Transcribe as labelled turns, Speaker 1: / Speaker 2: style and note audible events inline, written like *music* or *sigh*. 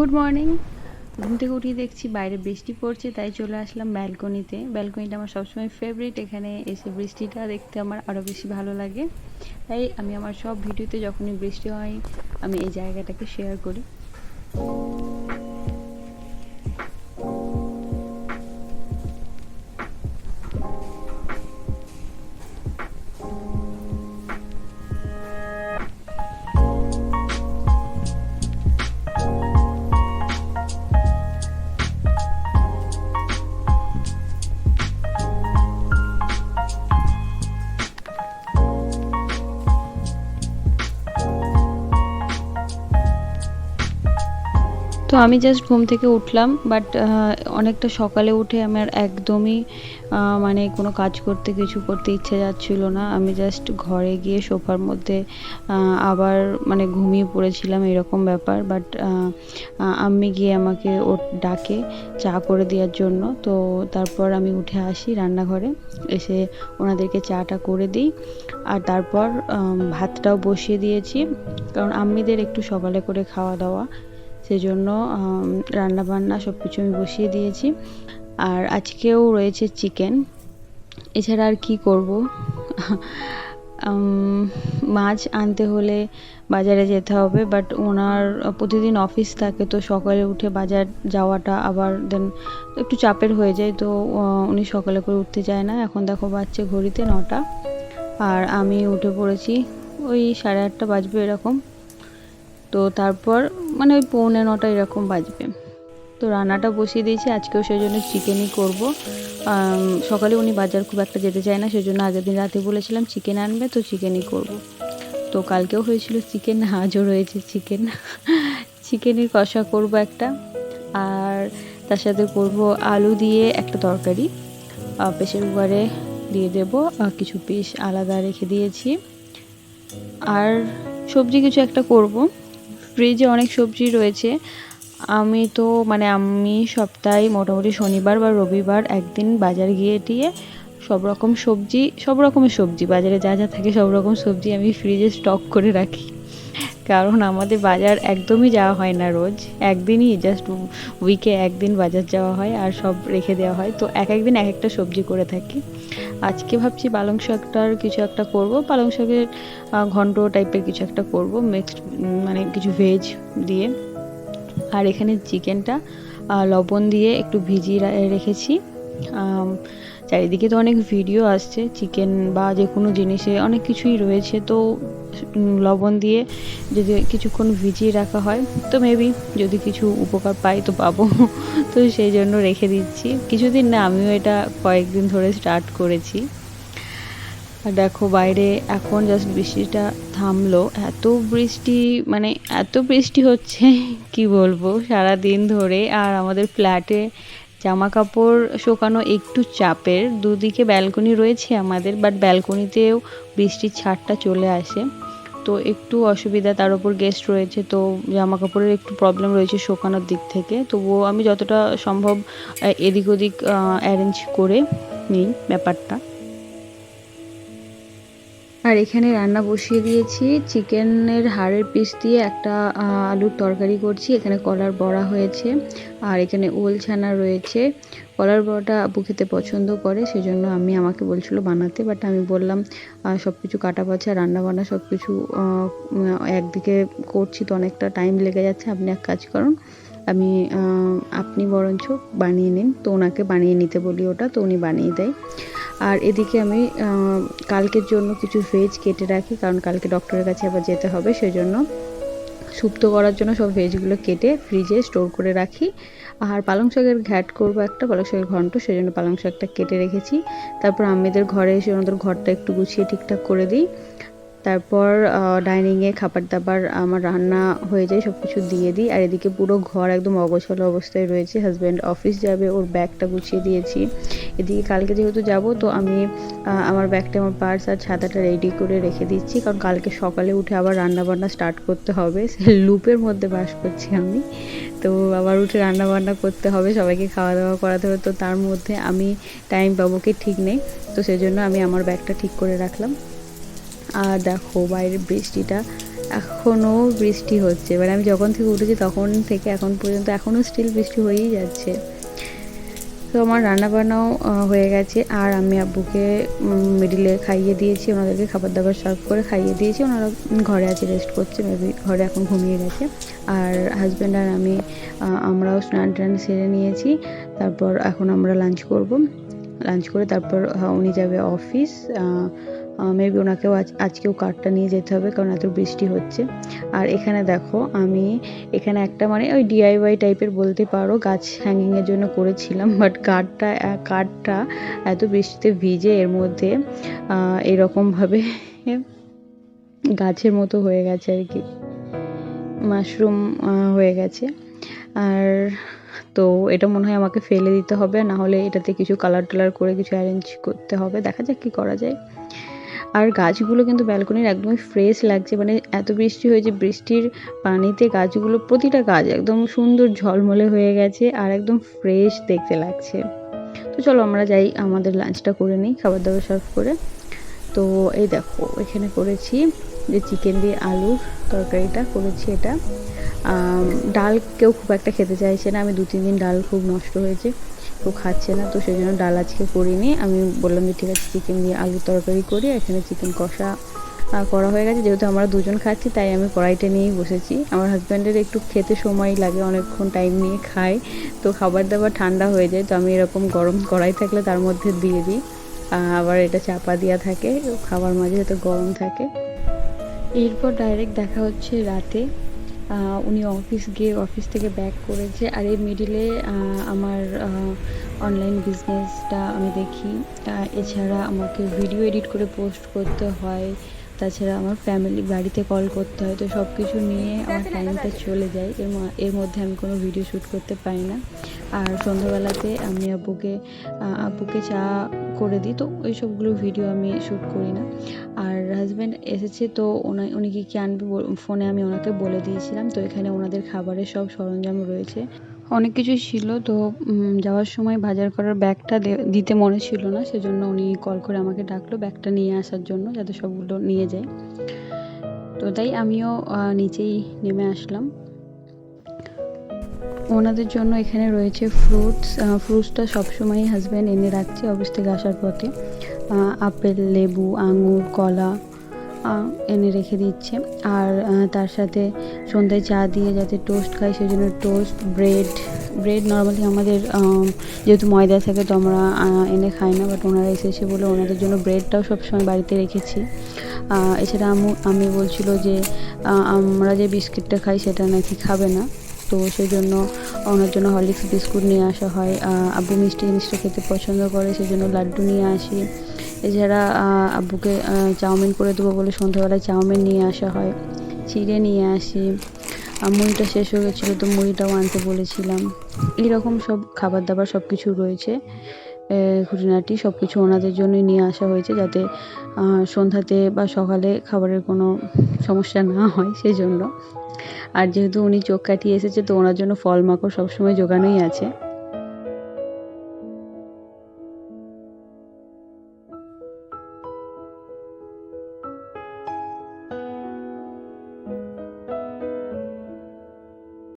Speaker 1: Good morning ঘুম থেকে উঠিয়ে দেখছি বাইরে বৃষ্টি পড়ছে, তাই চলে আসলাম ব্যালকনিতে ব্যালকনিটা আমার সবসময় ফেভারিট এখানে এসে বৃষ্টিটা দেখতে আমার আরও বেশি ভালো লাগে। তাই আমি আমার সব ভিডিওতে যখনই বৃষ্টি হয়, আমি এই জায়গাটাকে শেয়ার করি। তো আমি জাস্ট ঘুম থেকে উঠলাম বাট অনেকটা সকালে উঠে আমার একদমই মানে কোনো কাজ করতে, কিছু করতে ইচ্ছে যাচ্ছিল না। আমি জাস্ট ঘরে গিয়ে সোফার মধ্যে আবার মানে ঘুমিয়ে পড়েছিলাম, এরকম ব্যাপার। বাট আমি গিয়ে আমাকে ও ডাকে চা করে দেওয়ার জন্য। তো তারপর আমি উঠে আসি রান্নাঘরে, এসে ওনাদেরকে চাটা করে দিই। আর তারপর ভাতটাও বসিয়ে দিয়েছি। কারণ আম্মিদের একটু সকালে করে খাওয়া দাওয়া। সেজন্য রান্না বান্না সব কিছু আমি বসিয়ে দিয়েছি। আর আজকেও রয়েছে চিকেন। এছাড়া আর কি করব? মাছ আনতে হলে বাজারে যেতে হবে বাট ওনার প্রতিদিন অফিস থাকে তো সকালে উঠে বাজার যাওয়াটা আবার দেন একটু চাপের হয়ে যায়, তো উনি সকালে করে উঠতে চায় না। এখন দেখো বাচ্চা ঘড়িতে নটা, আর আমি উঠে পড়েছি, ওই সাড়ে আটটা বাজবে এরকম। তো তারপর মানে ওই পৌনে নটা এরকম বাজবে। তো রান্নাটা বসিয়ে দিয়েছি, আজকেও সেই জন্য চিকেনই করব। সকালে উনি বাজার খুব একটা যেতে চায় না, সেজন্য আগের দিন রাতে বলেছিলাম চিকেন আনবে, তো চিকেনই করব। তো কালকেও হয়েছিল চিকেন, আজও রয়েছে চিকেন। চিকেনের কষা করব একটা, আর তার সাথে করব আলু দিয়ে একটা তরকারি। প্রেশার কুকারে দিয়ে দেব কিছু পিস আলাদা রেখে দিয়েছি। আর সবজি কিছু একটা করব। ফ্রিজে অনেক সবজি রয়েছে। আমি তো মানে আমি সপ্তাহে মোটামুটি শনিবার বা রবিবার একদিন বাজার গিয়ে টিয়ে সব রকম সবজি, সব রকমের সবজি, বাজারে যা যা থাকে সব রকম সবজি আমি ফ্রিজে স্টক করে রাখি। কারণ আমাদের বাজার একদমই যাওয়া হয় না রোজ। একদিনই জাস্ট উইকে একদিন বাজার যাওয়া হয় আর সব রেখে দেওয়া হয়। তো এক একদিন এক একটা সবজি করে থাকি। আজকে ভাবছি পালং শাকটার কিছু একটা করব। পালং শাকের ঘন্ট টাইপের কিছু একটা করব মিক্সড মানে কিছু ভেজ দিয়ে। আর এখানে চিকেনটা লবণ দিয়ে একটু ভিজিয়ে রেখেছি। চারিদিকে তো অনেক ভিডিও আসছে চিকেন বা যে কোনো জিনিসে অনেক কিছুই রয়েছে, তো লবণ দিয়ে যদি কিছুক্ষণ ভিজিয়ে রাখা হয়, তো মেবি যদি কিছু উপকার পাই তো পাবো। *laughs* তো সেই জন্য রেখে দিচ্ছি। কিছুদিন না, আমিও এটা কয়েকদিন ধরে স্টার্ট করেছি। আর দেখো বাইরে এখন জাস্ট বৃষ্টিটা থামলো। এত বৃষ্টি মানে এত বৃষ্টি হচ্ছে, *laughs* কি বলব? সারা দিন ধরে আর আমাদের ফ্ল্যাটে জামা কাপড় শুকানো একটু চাপের, দুদিকে ব্যালকনি রয়েছে আমাদের বাট ব্যালকনিতেও বৃষ্টির ছাড়টা চলে আসে। তো একটু অসুবিধা, তার উপর গেস্ট রয়েছে, তো জামা কাপড়ের একটু প্রবলেম রয়েছে শোকানোর দিক থেকে। তবুও আমি যতটা সম্ভব এদিক ওদিক অ্যারেঞ্জ করে নিই ব্যাপারটা। আর এখানে রান্না বসিয়ে দিয়েছি। চিকেনের হাড়ের পিস দিয়ে একটা আলুর তরকারি করছি। এখানে কলার বড়া হয়েছে আর এখানে ওল ছানা রয়েছে। কলার বড়াটা আবু খেতে পছন্দ করে, সেজন্য আমি আমাকে বলছিল বানাতে। বাট আমি বললাম সব কিছু কাটা বাছা রান্না বান্না সব কিছু একদিকে করছি তো অনেকটা টাইম লেগে যাচ্ছে। আপনি এক কাজ করুন, আমি আপনি বরঞ্চ বানিয়ে নিন। তো ওনাকে বানিয়ে নিতে বলি ওটা, তো উনি বানিয়ে দেয়। আর এদিকে আমি কালকের জন্য কিছু ভেজ কেটে রাখি, কারণ কালকে ডক্টরের কাছে আবার যেতে হবে, সেজন্য সুপ্ত করার জন্য সব ভেজগুলো কেটে ফ্রিজে স্টোর করে রাখি। আর পালং শাকের ঘ্যাট করব একটা, পালং শাকের ঘন্ট সেই জন্য পালং শাকটা কেটে রেখেছি। তারপর আম্মিদের ঘরে এসে ওনাদের ঘরটা একটু গুছিয়ে ঠিকঠাক করে দিই। তারপর ডাইনিংয়ে খাবার দাবার আমার রান্না হয়ে যায় সব কিছু দিয়ে দিই। আর এদিকে পুরো ঘর একদম অগোছালো অবস্থায় রয়েছে। হাজব্যান্ড অফিস যাবে, ওর ব্যাগটা গুছিয়ে দিয়েছি। এদিকে কালকে যেহেতু যাব, তো আমি আমার ব্যাগটা আমার পার্স আর ছাতাটা রেডি করে রেখে দিচ্ছি। কারণ কালকে সকালে উঠে আবার রান্না বান্না স্টার্ট করতে হবে। লুপের মধ্যে বাস করছি আমি। তো আবার উঠে রান্না বান্না করতে হবে, সবাইকে খাওয়া দাওয়া করাতে হবে। তো তার মধ্যে আমি টাইম পাবো কি ঠিক নেই। তো সেজন্য আমি আমার ব্যাগটা ঠিক করে রাখলাম। আর দেখো বাইরের বৃষ্টিটা এখনও বৃষ্টি হচ্ছে। মানে আমি যখন থেকে উঠেছি তখন থেকে এখন পর্যন্ত এখনও স্টিল বৃষ্টি হয়েই যাচ্ছে। তো আমার রান্না বান্নাও হয়ে গেছে। আর আমি আব্বুকে মিডিলে খাইয়ে দিয়েছি। ওনাদেরকে খাবার দাবার সার্ভ করে খাইয়ে দিয়েছি। ওনারা ঘরে আছে রেস্ট করছে। মেবি ঘরে এখন ঘুমিয়ে গেছে। আর হাজব্যান্ড আর আমি আমরাও স্নান টান সেরে নিয়েছি। তারপর এখন আমরা লাঞ্চ করব। লাঞ্চ করে তারপর উনি যাবে অফিস মেবি ওনাকেও আজ, আজকেও কার্ডটা নিয়ে যেতে হবে, কারণ এত বৃষ্টি হচ্ছে। আর এখানে দেখো, আমি এখানে একটা মানে ওই ডিআইওয়াই টাইপের বলতে পারো, গাছ হ্যাঙ্গিংয়ের জন্য করেছিলাম বাট কাঠটা কাঠটা এত বৃষ্টিতে ভিজে এর মধ্যে এরকমভাবে *laughs* গাছের মতো হয়ে গেছে আর কি। মাশরুম হয়ে গেছে। আর তো এটা মনে হয় আমাকে ফেলে দিতে হবে, না হলে এটাতে কিছু কালার টালার করে কিছু অ্যারেঞ্জ করতে হবে। দেখা যাক কী করা যায়। আর গাছগুলো কিন্তু ব্যালকনির একদম ফ্রেশ লাগছে মানে এত বৃষ্টি হয়েছে, বৃষ্টির পানিতে গাছগুলো, প্রতিটা গাছ একদম সুন্দর ঝলমলে হয়ে গেছে আর একদম ফ্রেশ দেখতে লাগছে। তো চলো আমরা যাই, আমাদের লাঞ্চটা করে নিই খাবার দাবার সার্ভ করে। তো এই দেখো, এখানে করেছি যে চিকেন দিয়ে আলুর তরকারিটা, করেছি এটা। ডাল কেউ খুব একটা খেতে চাইছে না, আমি দু তিন দিন ডাল খুব নষ্ট হয়েছে। কেউ খাচ্ছে না, তো সেই জন্য ডাল আজকে করিনি। আমি বললাম যে, ঠিক আছে চিকেন দিয়ে আলু তরকারি করি এখানে চিকেন কষা করা হয়ে গেছে। যেহেতু আমরা দুজন খাচ্ছি, তাই আমি কড়াইটা নিয়েই বসেছি। আমার হাজব্যান্ডের একটু খেতে সময় লাগে, অনেকক্ষণ টাইম নিয়ে খায় তো খাবার দাবার ঠান্ডা হয়ে যায়, তো আমি এরকম গরম কড়াই থাকলে তার মধ্যে দিয়ে দিই। আবার এটা চাপা দেওয়া থাকে, খাবার মাঝে যাতে গরম থাকে। এরপর ডাইরেক্ট দেখা হচ্ছে রাতে। উনি অফিস গিয়ে অফিস থেকে ব্যাক করেছে। আর এই মিডিলে আমার অনলাইন বিজনেসটা আমি দেখি। এছাড়া আমাকে ভিডিও এডিট করে পোস্ট করতে হয়। তাছাড়া আমার ফ্যামিলি বাড়িতে কল করতে হয়। তো সব কিছু নিয়ে আমার টাইমটা চলে যায়। এর এর মধ্যে আমি কোনো ভিডিও শ্যুট করতে পারি না। আর সন্ধ্যাবেলাতে আমি আব্বুকে আব্বুকে চা করে দিই। তো ওই সবগুলো ভিডিও আমি শ্যুট করি না। আর হাজব্যান্ড এসেছে, তো উনি কী কী আনবে ফোনে আমি ওনাকে বলে দিয়েছিলাম, তো এখানে ওনাদের খাবারের সব সরঞ্জাম রয়েছে। অনেক কিছুই ছিল, তো যাওয়ার সময় বাজার করার ব্যাগটা দিতে মনে ছিল না, সেজন্য উনি কল করে আমাকে ডাকলো ব্যাগটা নিয়ে আসার জন্য, যাতে সবগুলো নিয়ে যায়। তো তাই আমিও নিচেই নেমে আসলাম। ওনাদের জন্য এখানে রয়েছে ফ্রুটস ফ্রুটসটা সবসময়ই হাজব্যান্ড এনে রাখছে অফিস থেকে আসার পথে। আপেল, লেবু, আঙুর, কলা এনে রেখে দিচ্ছে। আর তার সাথে সন্ধ্যায় চা দিয়ে যাতে টোস্ট খাই সেই জন্য টোস্ট ব্রেড ব্রেড নর্মালি আমাদের যেহেতু ময়দা থাকে তো আমরা এনে খাই না বাট ওনারা এসেছে বলে ওনাদের জন্য ব্রেডটাও সবসময় বাড়িতে রেখেছি। এছাড়া আমু, আমি বলছিল যে আমরা যে বিস্কিটটা খাই সেটা নাকি খাবে না। তো সেই জন্য ওনার জন্য হরলিক্স বিস্কুট নিয়ে আসা হয়। আব্বু মিষ্টি জিনিসটা খেতে পছন্দ করে সেই জন্য লাড্ডু নিয়ে আসি। এছাড়া আব্বুকে চাউমিন করে দেবো বলে সন্ধ্যাবেলায় চাউমিন নিয়ে আসা হয়। চিড়ে নিয়ে আসি। মুড়িটা শেষ হয়ে গেছিল তো মুড়িটাও আনতে বলেছিলাম। এইরকম সব খাবার দাবার সব কিছু রয়েছে খুঁটিনাটি সব কিছু ওনাদের জন্যই নিয়ে আসা হয়েছে যাতে সন্ধ্যাতে বা সকালে খাবারের কোনো সমস্যা না হয় সেই জন্য আর যেহেতু উনি চোখ কাটিয়ে এসেছে তো ওনার জন্য ফল মাকড় সবসময় জোগানোই আছে।